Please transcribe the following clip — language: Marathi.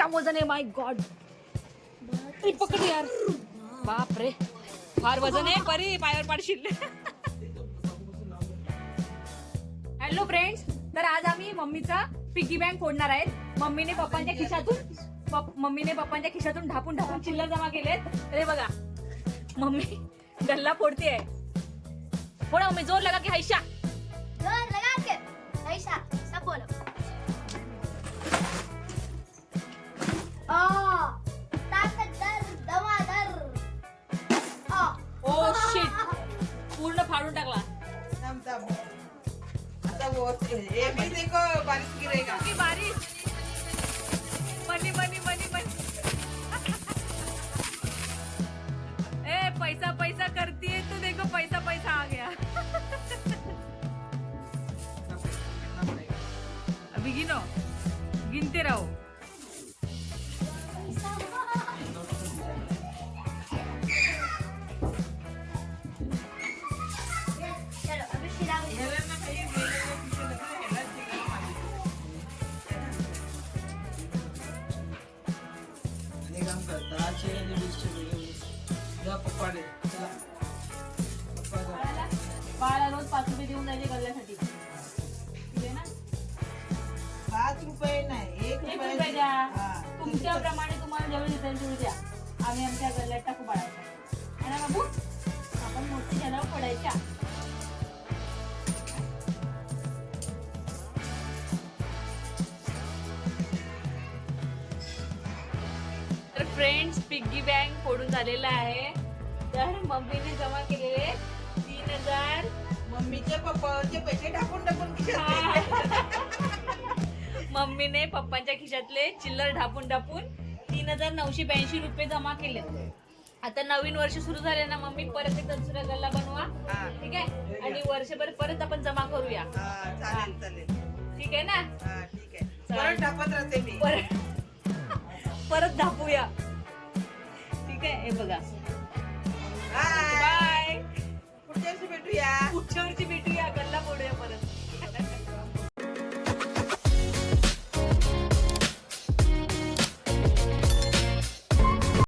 जाम वजन आहे माय गॉड पकड यार. बाप रे फार वजन आहे परी पायावर पाडशील हॅलो फ्रेंड्स तर आज आम्ही मम्मीचा पिगी बँक फोडणार आहेत. मम्मीने पप्पांच्या खिशातून मम्मीने पप्पांच्या खिशातून ढापून ढापून चिल्लर जमा केलेत. अरे बघा मम्मी गल्ला फोडते फोडा मम्मी जोर लगा की हैशा फाडून टाकला. थम थम आता वो ये भी देखो बारिश गिरेगा की? बारिश मनी मनी मनी मनी. ए पैसा पैसा करती है तो देखो पैसा पैसा आ गया. अभी गिनो. गिनते रहो. रुपये देऊन गल्ल्यासाठी. ना? पाच रुपये नाही एक एक रुपये द्या. हा. तुमच्याप्रमाणे तुम्हाला जेवढे देता तेवढे द्या. आम्ही आमच्या गल्ल्यात टाकू बाळाच्या ना बाबू? आपण मोठी झाल्यावर पडायच्या. तर फ्रेंड्स पिग्गी बँक फोडून झालेला आहे. तर मम्मीने जमा केलेले तीन हजार मम्मीचे पप्पाचे पैसे टाकून टाकून मम्मीने पप्पांच्या खिशातले चिल्लर ढापून ढापून तीन हजार नऊशे ब्याऐंशी रुपये जमा केले. आता नवीन वर्ष सुरू झाले ना मम्मी परत एकदा दुसरा गल्ला बनवा. ठीक आहे? आणि वर्षभर परत आपण जमा करूया. चालेल चालेल. ठीक आहे ना? ठीक आहे. चालेल. परत टाकत राहते मी. परत धापूया ठीक आहे? हे बघा. बाय बाय पुढच्या वर्षी भेटूया पुढच्या वर्षी